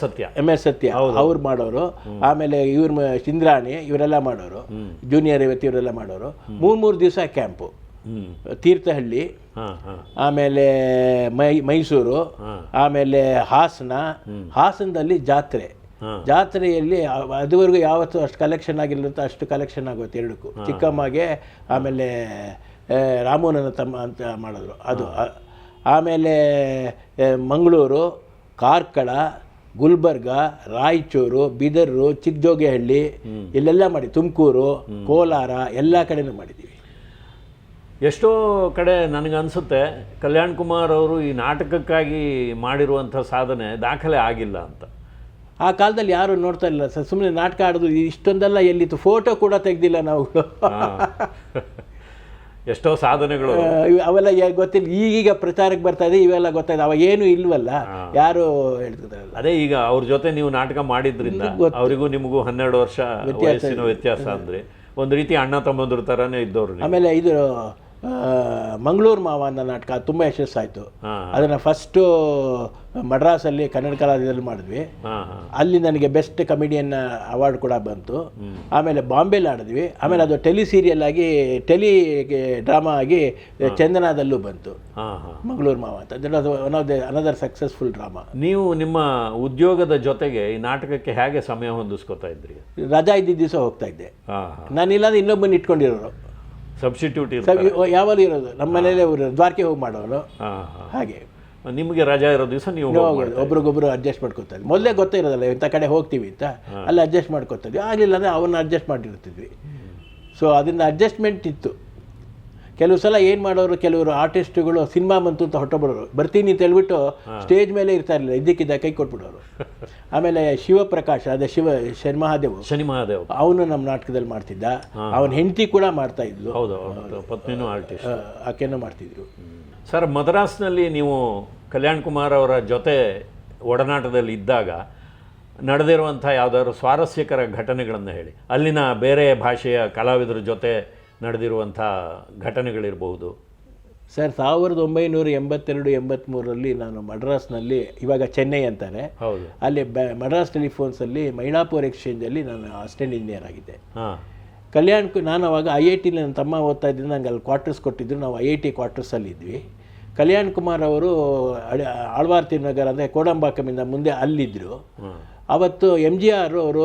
ಸತ್ಯ. ಎಂ ಎಸ್ ಸತ್ಯ. ಅವ್ರು ಮಾಡೋರು. ಆಮೇಲೆ ಇವ್ರ ಚಿಂದ್ರಾಣಿ ಇವರೆಲ್ಲ ಮಾಡೋರು. ಜೂನಿಯರ್ ರೇವತಿ ಇವರೆಲ್ಲ ಮಾಡೋರು. ಮೂರು ಮೂರು ದಿವಸ ಕ್ಯಾಂಪು. ತೀರ್ಥಹಳ್ಳಿ ಆಮೇಲೆ ಮೈ ಮೈಸೂರು ಆಮೇಲೆ ಹಾಸನ. ಹಾಸನದಲ್ಲಿ ಜಾತ್ರೆ. ಜಾತ್ರೆಯಲ್ಲಿ ಅದುವರೆಗೂ ಯಾವತ್ತು ಅಷ್ಟು ಕಲೆಕ್ಷನ್ ಆಗಿಲ್ಲ ಅಷ್ಟು ಕಲೆಕ್ಷನ್ ಆಗುತ್ತೆ ಎರಡಕ್ಕೂ. ಚಿಕ್ಕಮ್ಮಗೆ ಆಮೇಲೆ ಆ, ತಮ್ಮ ಅಂತ ಮಾಡಿದ್ರು. ಅದು ಆಮೇಲೆ ಮಂಗಳೂರು ಕಾರ್ಕಳ ಗುಲ್ಬರ್ಗ ರಾಯಚೂರು ಬಿದರ್ರು ಚಿಕ್ಕಜೋಗಿಹಳ್ಳಿ ಇಲ್ಲೆಲ್ಲ ಮಾಡಿ ತುಮಕೂರು ಕೋಲಾರ ಎಲ್ಲ ಕಡೆನೂ ಮಾಡಿದ್ದೀವಿ ಎಷ್ಟೋ ಕಡೆ ನನಗನ್ಸುತ್ತೆ ಕಲ್ಯಾಣ್ ಕುಮಾರ್ ಅವರು ಈ ನಾಟಕಕ್ಕಾಗಿ ಮಾಡಿರುವಂಥ ಸಾಧನೆ ದಾಖಲೆ ಆಗಿಲ್ಲ ಅಂತ. ಆ ಕಾಲದಲ್ಲಿ ಯಾರು ನೋಡ್ತಾ ಇಲ್ಲ ಸರ್. ಸುಮ್ಮನೆ ನಾಟಕ ಆಡೋದು ಇಷ್ಟೊಂದೆಲ್ಲ ಎಲ್ಲಿತ್ತು? ಫೋಟೋ ಕೂಡ ತೆಗೆದಿಲ್ಲ ನಾವು. ಎಷ್ಟೋ ಸಾಧನೆಗಳು. ಅವೆಲ್ಲ ಗೊತ್ತಿಲ್ಲ. ಈಗೀಗ ಪ್ರಚಾರಕ್ಕೆ ಬರ್ತಾ ಇದೆ ಇವೆಲ್ಲ ಗೊತ್ತಾಯ್ತು. ಅವಾಗ ಏನು ಇಲ್ವಲ್ಲ? ಯಾರು ಹೇಳ್ತಿದ್ರಲ್ಲ ಅದೇ ಈಗ ಅವ್ರ ಜೊತೆ ನೀವು ನಾಟಕ ಮಾಡಿದ್ರಿಂದ ಅವರಿಗೂ ನಿಮಗೂ ಹನ್ನೆರಡು ವರ್ಷ ವಯಸ್ಸಿನ ವ್ಯತ್ಯಾಸ ಅಂದ್ರೆ. ಒಂದು ರೀತಿ ಅಣ್ಣ ತಮ್ಮಂದ್ರ ತರಾನೇ ಇದ್ದವ್ರು ಆಮೇಲೆ ಇದು ಮಂಗಳೂರು ಮಾವ ಅನ್ನೋ ನಾಟಕ ತುಂಬ ಯಶಸ್ಸಾಯಿತು. ಅದನ್ನು ಫಸ್ಟು ಮಡ್ರಾಸಲ್ಲಿ ಕನ್ನಡ ಕಲಾವಿದಲ್ಲಿ ಮಾಡಿದ್ವಿ. ಅಲ್ಲಿ ನನಗೆ ಬೆಸ್ಟ್ ಕಮಿಡಿಯನ್ ಅವಾರ್ಡ್ ಕೂಡ ಬಂತು. ಆಮೇಲೆ ಬಾಂಬೆಲಿ ಆಡಿದ್ವಿ. ಆಮೇಲೆ ಅದು ಟೆಲಿ ಸೀರಿಯಲ್ ಆಗಿ ಟೆಲಿ ಡ್ರಾಮಾ ಆಗಿ ಚಂದನಾದಲ್ಲೂ ಬಂತು. ಮಂಗಳೂರು ಮಾವ ಅಂತ. ಅದು one of the another successful drama ನೀವು ನಿಮ್ಮ ಉದ್ಯೋಗದ ಜೊತೆಗೆ ಈ ನಾಟಕಕ್ಕೆ ಹೇಗೆ ಸಮಯ ಹೊಂದಿಸ್ಕೊತಾ ಇದ್ರಿ? ರಜಾ ಇದ್ದಿದ್ದ ದಿವಸ ಹೋಗ್ತಾ ಇದ್ದೆ. ನಾನು ಇಲ್ಲಾಂದ್ರೆ ನಾನಿಲ್ಲಾಂದ್ರೆ ಇನ್ನೊಬ್ಬನ ಇಟ್ಕೊಂಡಿರೋರು. ಸಬ್ಸ್ಟಿಟ್ಯೂಟ್ ಯಾವಾಗಲೂ ಇರೋದು? ನಮ್ಮ ಮನೇಲೆ ದ್ವಾರಕೆ ಹೋಗಿ ಮಾಡೋರು ಹಾಗೆ. ನಿಮಗೆ ರಜಾ ಇರೋ ದಿವಸ ನೀವು ಒಬ್ರಿಗೊಬ್ರು ಅಡ್ಜಸ್ಟ್ ಮಾಡ್ಕೊತಾರೆ. ಮೊದಲೇ ಗೊತ್ತೇ ಇರೋದಲ್ಲ ಇಂಥ ಕಡೆ ಹೋಗ್ತೀವಿ ಅಂತ. ಅಲ್ಲಿ ಅಡ್ಜಸ್ಟ್ ಮಾಡ್ಕೊತಿದ್ವಿ ಆಗಲಿಲ್ಲ ಅಂದರೆ ಅವನ್ನ ಅಡ್ಜಸ್ಟ್ ಮಾಡಿರ್ತಿದ್ವಿ. ಸೊ ಅದರಿಂದ ಅಡ್ಜಸ್ಟ್ಮೆಂಟ್ ಇತ್ತು. ಕೆಲವು ಸಲ ಏನು ಮಾಡೋರು ಕೆಲವರು ಆರ್ಟಿಸ್ಟ್ಗಳು ಸಿನಿಮಾ ಬಂತು ಅಂತ ಬರ್ತೀನಿ ಅಂತ ಹೇಳ್ಬಿಟ್ಟು ಸ್ಟೇಜ್ ಮೇಲೆ ಇರ್ತಾ ಇರಲಿಲ್ಲ. ಇದ್ದಕ್ಕಿದ್ದ ಕೈ ಕೊಟ್ಬಿಡೋರು. ಆಮೇಲೆ ಶಿವಪ್ರಕಾಶ್ ಅದೇ ಶಿವ ಶರ್ಮಹಾದೇವ್ ಶನಿ ಮಹಾದೇವ್. ಅವನು ನಮ್ಮ ನಾಟಕದಲ್ಲಿ ಮಾಡ್ತಿದ್ದ. ಅವನ ಹೆಂಡತಿ ಕೂಡ ಮಾಡ್ತಾ ಇದ್ಲು. ಪತ್ನಿನೂ ಆರ್ಟಿಸ್ಟ್ ಆಕೆನೂ ಮಾಡ್ತಿದ್ರು. ಸರ್ ಮದ್ರಾಸ್ನಲ್ಲಿ ನೀವು ಕಲ್ಯಾಣ್ ಕುಮಾರ್ ಅವರ ಜೊತೆ ಒಡನಾಟದಲ್ಲಿ ಇದ್ದಾಗ ನಡೆದಿರುವಂಥ ಯಾವುದಾದ್ರು ಸ್ವಾರಸ್ಯಕರ ಘಟನೆಗಳನ್ನು ಹೇಳಿ. ಅಲ್ಲಿನ ಬೇರೆ ಭಾಷೆಯ ಕಲಾವಿದರ ಜೊತೆ ನಡೆದಿರುವಂಥ ಘಟನೆಗಳಿರಬಹುದು. ಸರ್ ಸಾವಿರದ ಒಂಬೈನೂರ ಎಂಬತ್ತೆರಡು ಎಂಬತ್ತ್ಮೂರರಲ್ಲಿ ನಾನು ಮಡ್ರಾಸ್ನಲ್ಲಿ ಇವಾಗ ಚೆನ್ನೈ ಅಂತಾರೆ ಹೌದು. ಅಲ್ಲಿ ಬ ಮಡ್ರಾಸ್ ಟೆಲಿಫೋನ್ಸಲ್ಲಿ ಮೈಲಾಪುರ್ ಎಕ್ಸ್ಚೇಂಜಲ್ಲಿ ನಾನು ಅಸಿಸ್ಟೆಂಟ್ ಇಂಜಿನಿಯರ್ ಆಗಿದ್ದೆ. ಹಾಂ. ಕಲ್ಯಾಣ್ ನಾನು ಅವಾಗ ಐ ಐ ಟಿಲಿ ನನ್ನ ತಮ್ಮ ಓದ್ತಾ ಇದ್ದೀನಿ ನಂಗೆ ಅಲ್ಲಿ ಕ್ವಾರ್ಟರ್ಸ್ ಕೊಟ್ಟಿದ್ರು. ನಾವು ಐ ಐ ಟಿ ಕ್ವಾರ್ಟರ್ಸಲ್ಲಿ ಇದ್ವಿ. ಕಲ್ಯಾಣ್ ಕುಮಾರ್ ಅವರು ಆಳ್ವಾರ್ತಿ ನಗರ ಅಂದರೆ ಕೋಡಂಬಾಕಮಿಂದ ಮುಂದೆ ಅಲ್ಲಿದ್ದರು. ಅವತ್ತು ಎಂ ಜಿ ಆರ್ ಅವರು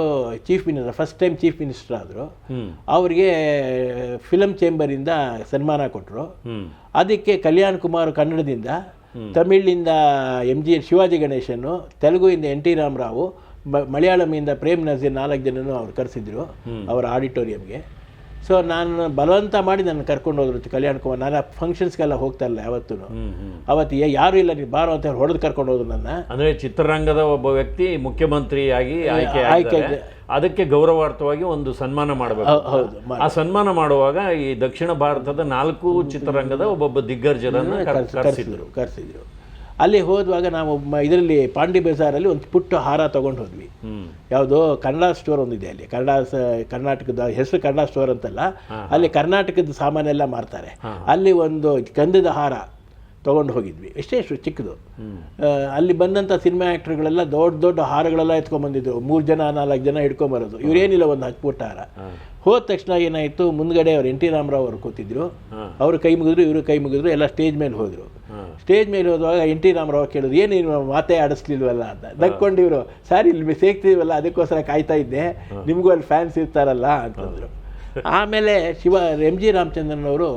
chief minister first time chief minister ಆದರು ಅವರಿಗೆ ಫಿಲಮ್ ಚೇಂಬರಿಂದ ಸನ್ಮಾನ ಕೊಟ್ಟರು ಅದಕ್ಕೆ ಕಲ್ಯಾಣ್ ಕುಮಾರ್ ಕನ್ನಡದಿಂದ ತಮಿಳಿಂದ ಎಂ ಜಿ ಶಿವಾಜಿ ಗಣೇಶನು ತೆಲುಗುವಿಂದ ಎನ್ ಟಿ ರಾಮರಾವು ಮಲಯಾಳಂ ಇಂದ ಪ್ರೇಮ್ ನಜೀರ್ ನಾಲ್ಕು ಜನನು ಅವ್ರು ಕರೆಸಿದ್ರು ಅವರ ಆಡಿಟೋರಿಯಂಗೆ ಸೊ ನಾನು ಬಲವಂತ ಮಾಡಿ ನನ್ನ ಕರ್ಕೊಂಡು ಹೋದ್ರು ಕಲ್ಯಾಣ್ ಕುಮಾರ್. ನಾನು ಫಂಕ್ಷನ್ಸ್ಗೆಲ್ಲ ಹೋಗ್ತಾ ಇಲ್ಲ ಯಾವತ್ತೂ ಅವತ್ತು ಯಾರು ಇಲ್ಲ ನೀವು ಬಾರೋ ಅಂತ ಹೊಡೆದು ಕರ್ಕೊಂಡು ಹೋದ್ರು ನನ್ನ. ಅಂದರೆ ಚಿತ್ರರಂಗದ ಒಬ್ಬ ವ್ಯಕ್ತಿ ಮುಖ್ಯಮಂತ್ರಿಯಾಗಿ ಆಯ್ಕೆ ಆಯ್ಕೆ ಅದಕ್ಕೆ ಗೌರವಾರ್ಥವಾಗಿ ಒಂದು ಸನ್ಮಾನ ಮಾಡಬೇಕು. ಹೌದು. ಆ ಸನ್ಮಾನ ಮಾಡುವಾಗ ಈ ದಕ್ಷಿಣ ಭಾರತದ ನಾಲ್ಕು ಚಿತ್ರರಂಗದ ಒಬ್ಬೊಬ್ಬ ದಿಗ್ಗರ್ಜರನ್ನು ಕರ್- ಕರೆಸಿದ್ರು ಕರೆಸಿದ್ರು. ಅಲ್ಲಿ ಹೋದುವಾಗ ನಾವು ಇದರಲ್ಲಿ ಪಾಂಡಿ ಬಜಾರಲ್ಲಿ ಒಂದು ಪುಟ್ಟ ಹಾರ ತೊಗೊಂಡು ಹೋದ್ವಿ. ಯಾವುದೋ ಯಾವುದು ಕನ್ನಡ ಸ್ಟೋರ್ ಒಂದಿದೆ ಅಲ್ಲಿ. ಕನ್ನಡ ಕರ್ನಾಟಕದ ಹೆಸರು ಕನ್ನಡ ಸ್ಟೋರ್ ಅಂತಲ್ಲ. ಅಲ್ಲಿ ಕರ್ನಾಟಕದ ಸಾಮಾನೆಲ್ಲ ಮಾರ್ತಾರೆ. ಅಲ್ಲಿ ಒಂದು ಗಂಧದ ಹಾರ. ತೊಗೊಂಡು ಹೋಗಿದ್ವಿ. ಎಷ್ಟೇ ಎಷ್ಟು ಚಿಕ್ಕದು. ಅಲ್ಲಿ ಬಂದಂಥ ಸಿನಿಮಾ ಆ್ಯಕ್ಟ್ರುಗಳೆಲ್ಲ ದೊಡ್ಡ ದೊಡ್ಡ ಹಾರಗಳೆಲ್ಲ ಎತ್ಕೊಂಡ್ಬಂದಿದ್ರು ಮೂರು ಜನ ನಾಲ್ಕು ಜನ ಹಿಡ್ಕೊಂಬರೋದು ಇವರೇನಿಲ್ಲ ಒಂದು ಹತ್ತು ಪುಟ್ಟ ಹಾರ ಹೋದ ತಕ್ಷಣ ಏನಾಯಿತು ಮುಂದ್ಗಡೆ ಅವ್ರು ಎನ್ ಟಿ ರಾಮರಾವ್ ಅವರು ಕೂತಿದ್ರು. ಅವರು ಕೈ ಮುಗಿದ್ರು ಇವರು ಕೈ ಮುಗಿದ್ರು ಎಲ್ಲ ಸ್ಟೇಜ್ ಮೇಲೆ ಹೋದರು. ಸ್ಟೇಜ್ ಮೇಲೆ ಹೋದಾಗ ಎನ್ ಟಿ ರಾಮರಾವ್ ಕೇಳಿದ್ರು ಏನು ಮಾತೆ ಮಾತೇ ಆಡಿಸ್ಲಿಲ್ವಲ್ಲ? ಅಂತ. ನಕ್ಕೊಂಡು ಇವರು ಸರ್ ಇಲ್ಲಿ ಸೇಗ್ತೀವಲ್ಲ ಅದಕ್ಕೋಸ್ಕರ ಕಾಯ್ತಾ ಇದ್ದೆ. ನಿಮಗೂ ಅಲ್ಲಿ ಫ್ಯಾನ್ಸ್ ಇರ್ತಾರಲ್ಲ ಅಂತಂದರು. ಆಮೇಲೆ ಶಿವ ಎಂ ಜಿ ರಾಮಚಂದ್ರನ್ ಅವರು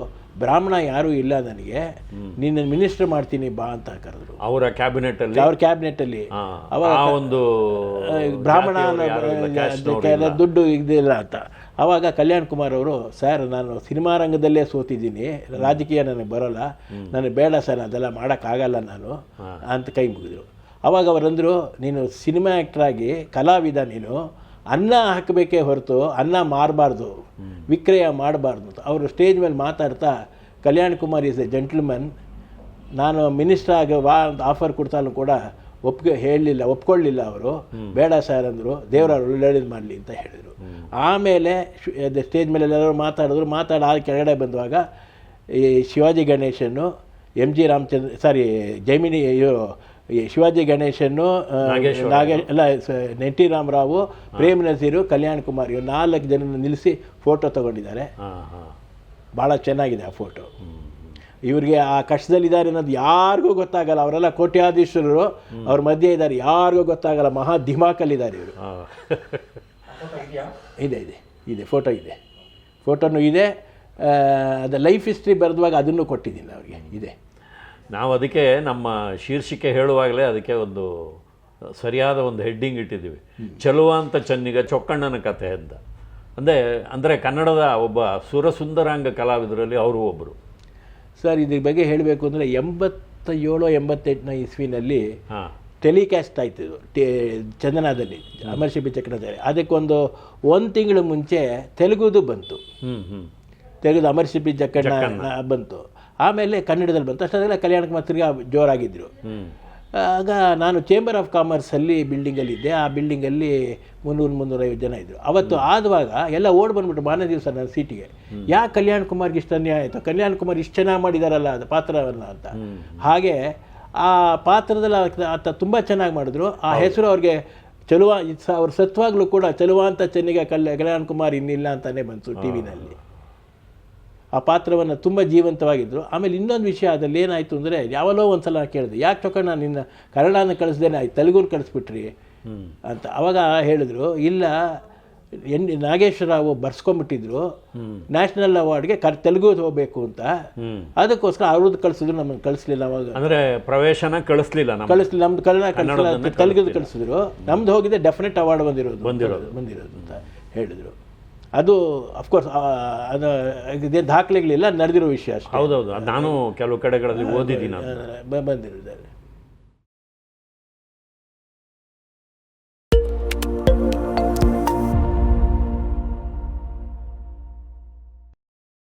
ಬ್ರಾಹ್ಮಣ ಯಾರೂ ಇಲ್ಲ ನನಗೆ ನಿನ್ನ ಮಿನಿಸ್ಟರ್ ಮಾಡ್ತೀನಿ ಬಾ ಅಂತ ಕರೆದ್ರು. ಅವರ ಕ್ಯಾಬಿನೆಟ್ ಅಲ್ಲಿ? ಅವ್ರ ಕ್ಯಾಬಿನೆಟ್ ಅಲ್ಲಿ. ಅವಾಗ ಆ ಒಂದು ಬ್ರಾಹ್ಮಣ. ದುಡ್ಡು ಇದಿಲ್ಲ ಅಂತ. ಅವಾಗ ಕಲ್ಯಾಣ್ ಕುಮಾರ್ ಅವರು ಸರ್ ನಾನು ಸಿನಿಮಾ ರಂಗದಲ್ಲೇ ಸೋತಿದ್ದೀನಿ ರಾಜಕೀಯ ನನಗೆ ಬರೋಲ್ಲ ನನಗೆ ಬೇಡ ಸರ್ ಅದೆಲ್ಲ ಮಾಡೋಕ್ಕಾಗಲ್ಲ ನಾನು ಅಂತ ಕೈ ಮುಗಿದ್ರು. ಅವಾಗ ಅವರಂದರು ನೀನು ಸಿನಿಮಾ ಆ್ಯಕ್ಟ್ರಾಗಿ ಕಲಾವಿದ ನೀನು ಅನ್ನ ಹಾಕಬೇಕೇ ಹೊರತು ಅನ್ನ ಮಾರಬಾರ್ದು ವಿಕ್ರಯ ಮಾಡಬಾರ್ದು ಅವರು ಸ್ಟೇಜ್ ಮೇಲೆ ಮಾತಾಡ್ತಾ Kalyan Kumar is a gentleman ನಾನು ಮಿನಿಸ್ಟರ್ ಆಗಿ ವಾ ಅಂತ ಆಫರ್ ಕೊಡ್ತಾನು ಕೂಡ ಒಪ್ಗೆ ಹೇಳಲಿಲ್ಲ ಒಪ್ಕೊಳ್ಳಿಲ್ಲ ಅವರು. ಬೇಡ ಸರ್ ಅಂದರು. ದೇವರ ಒಳ್ಳೇದು ಮಾಡಲಿ ಅಂತ ಹೇಳಿದರು. ಆಮೇಲೆ ಸ್ಟೇಜ್ ಮೇಲೆ ಎಲ್ಲರೂ ಮಾತಾಡಿದ್ರು. ಮಾತಾಡಿ ಆ ಕೆಳಗಡೆ ಬಂದುವಾಗ ಈ Shivaji Ganesan M G Ramachandra sorry Gemini ಇವರು ಶಿವಾಜಿ ಗಣೇಶನ್ನು ನಾಗೇಶ್ ಅಲ್ಲ ಸ- ಎನ್ ಟಿ ರಾಮರಾವು ಪ್ರೇಮ್ ನಜೀರು ಕಲ್ಯಾಣ್ ಕುಮಾರ್ ಇವ್ರು ನಾಲ್ಕು ಜನ ನಿಲ್ಲಿಸಿ ಫೋಟೋ ತಗೊಂಡಿದ್ದಾರೆ. ಹಾ ಹಾ. ಭಾಳ ಚೆನ್ನಾಗಿದೆ ಆ ಫೋಟೋ. ಇವ್ರಿಗೆ ಆ ಕಷ್ಟದಲ್ಲಿದ್ದಾರೆ ಅನ್ನೋದು ಯಾರಿಗೂ ಗೊತ್ತಾಗಲ್ಲ. ಅವರೆಲ್ಲ ಕೋಟ್ಯಾಧೀಶರು ಅವ್ರ ಮಧ್ಯೆ ಇದ್ದಾರೆ. ಯಾರಿಗೂ ಗೊತ್ತಾಗಲ್ಲ. ಮಹಾ ಧಿಮಾಕಲ್ಲಿದ್ದಾರೆ ಇವರು. ಇದೆ ಇದೆ ಇದೆ ಫೋಟೋ ಇದೆ. ಫೋಟೋನು ಇದೆ. ಆ, ಅದು ಲೈಫ್ ಹಿಸ್ಟ್ರಿ ಬರೆದುವಾಗ ಅದನ್ನು ಕೊಟ್ಟಿದ್ದೀನಿ ಅವ್ರಿಗೆ. ಇದೆ. ನಾವು ಅದಕ್ಕೆ ನಮ್ಮ ಶೀರ್ಷಿಕೆ ಹೇಳುವಾಗಲೇ ಅದಕ್ಕೆ ಒಂದು ಸರಿಯಾದ ಒಂದು ಹೆಡ್ಡಿಂಗ್ ಇಟ್ಟಿದ್ದೀವಿ. ಚಲುವಾಂತ ಚನ್ನಿಗ ಚೊಕ್ಕಣ್ಣನ ಕಥೆ ಅಂತ. ಅಂದರೆ ಅಂದರೆ ಕನ್ನಡದ ಒಬ್ಬ ಸುರಸುಂದರಾಂಗ ಕಲಾವಿದರಲ್ಲಿ ಅವರು ಒಬ್ಬರು ಸರ್ ಇದ್ರ ಬಗ್ಗೆ ಹೇಳಬೇಕು ಅಂದರೆ ಎಂಬತ್ತ ಏಳು ಎಂಬತ್ತೆಂಟನ ಇಸ್ವಿನಲ್ಲಿ ಹಾಂ. ಟೆಲಿಕಾಸ್ಟ್ ಆಯ್ತು. ಇದು ಟೆ ಚಂದನದಲ್ಲಿ ಅಮರ್ಶಿಬಿ ಚಕ್ರಧಾರಿ ಅದಕ್ಕೊಂದು ಒಂದು ತಿಂಗಳು ಮುಂಚೆ ತೆಲುಗುದು ಬಂತು. ಹ್ಞೂ ಹ್ಞೂ ತೆಲುಗು ಅಮರ್ಶಿಪಿ ಜಕ್ಕಣ್ಣ ಬಂತು. ಆಮೇಲೆ ಕನ್ನಡದಲ್ಲಿ ಬಂತು. ಅಷ್ಟೊಂದೆಲ್ಲ ಕಲ್ಯಾಣ ಕುಮಾರ್ ತಿರ್ಗಾ ಜೋರಾಗಿದ್ದರು ಆಗ ನಾನು ಚೇಂಬರ್ ಆಫ್ ಕಾಮರ್ಸಲ್ಲಿ ಬಿಲ್ಡಿಂಗಲ್ಲಿ ಇದ್ದೆ. ಆ ಬಿಲ್ಡಿಂಗಲ್ಲಿ ಮುನ್ನೂರು ಮುನ್ನೂರೈವತ್ತು ಜನ ಇದ್ದರು ಅವತ್ತು ಆದವಾಗ ಎಲ್ಲ ಓಡ್ ಬಂದ್ಬಿಟ್ಟು ಮಾರನೇ ದಿವಸ ನನ್ನ ಸೀಟಿಗೆ ಯಾ ಕಲ್ಯಾಣ್ ಕುಮಾರ್ಗೆ ಇಷ್ಟು ಅನ್ಯಾಯ ಆಯಿತು? ಕಲ್ಯಾಣ್ ಕುಮಾರ್ ಇಷ್ಟು ಚೆನ್ನಾಗಿ ಮಾಡಿದಾರಲ್ಲ ಅದು ಪಾತ್ರವನ್ನು ಅಂತ. ಹಾಗೆ ಆ ಪಾತ್ರದಲ್ಲಿ ಆತ- ಆತ ತುಂಬ ಚೆನ್ನಾಗಿ ಮಾಡಿದ್ರು. ಆ ಹೆಸರು ಅವ್ರಿಗೆ ಚಲುವ ಅವ್ರ ಸತ್ವಾಗ್ಲೂ ಕೂಡ ಚಲುವ ಅಂತ ಚೆನ್ನಿಗೆ ಕಲ್ಯ ಕಲ್ಯಾಣ್ ಕುಮಾರ್ ಇನ್ನಿಲ್ಲ ಅಂತಾನೆ ಬಂತು ಟಿ ವಿನಲ್ಲಿ ಆ ಪಾತ್ರವನ್ನು ತುಂಬ ಜೀವಂತವಾಗಿದ್ದರು ಆಮೇಲೆ ಇನ್ನೊಂದು ವಿಷಯ ಅದರಲ್ಲಿ ಏನಾಯಿತು ಅಂದರೆ ಯಾವಲೋ ಒಂದು ಸಲ ಕೇಳಿದೆ ಯಾಕೆ ಚೊಕ್ಕಣ್ಣ ನಿನ್ನ ಕನ್ನಡನ ಕಳಿಸ್ದೇನೆ ಆಯ್ತು ತೆಲುಗುನ ಕಳಿಸ್ಬಿಟ್ರಿ? ಅಂತ ಅವಾಗ ಹೇಳಿದ್ರು ಇಲ್ಲ ಎನ್ ನಾಗೇಶ್ವರರಾವ್ ಬರ್ಸ್ಕೊಂಡ್ಬಿಟ್ಟಿದ್ರು. ನ್ಯಾಷನಲ್ ಅವಾರ್ಡ್ಗೆ ಕರ್ ತೆಲುಗು ಹೋಗಬೇಕು ಅಂತ. ಅದಕ್ಕೋಸ್ಕರ ಅವ್ರದ್ದು ಕಳಿಸಿದ್ರು ನಮ್ಮನ್ನು ಕಳಿಸ್ಲಿಲ್ಲ ಅವಾಗ. ಅಂದರೆ ಪ್ರವೇಶನ ಕಳಿಸ್ಲಿಲ್ಲ ಕಳಿಸ್ಲಿಲ್ಲ ನಮ್ದು ಕನ್ನಡ ಕಳಿಸ್ಲಿಲ್ಲ ತೆಲುಗು ಕಳಿಸಿದ್ರು. ನಮ್ದು ಹೋಗಿದೆ ಡೆಫಿನೆಟ್ ಅವಾರ್ಡ್ ಬಂದಿರೋದು. ಬಂದಿರೋದು. ಬಂದಿರೋದು ಅಂತ ಹೇಳಿದರು. ಅದು ಅಫ್ಕೋರ್ಸ್ ಅದು ಇದೇನು ದಾಖಲೆಗಳಿಲ್ಲ ನಡೆದಿರೋ ವಿಷಯ ಅಷ್ಟೇ. ಹೌದೌದು. ನಾನು ಕೆಲವು ಕಡೆಗಳಲ್ಲಿ ಓದಿದ್ದೀನಿ ಬಂದಿದ್ದಾರೆ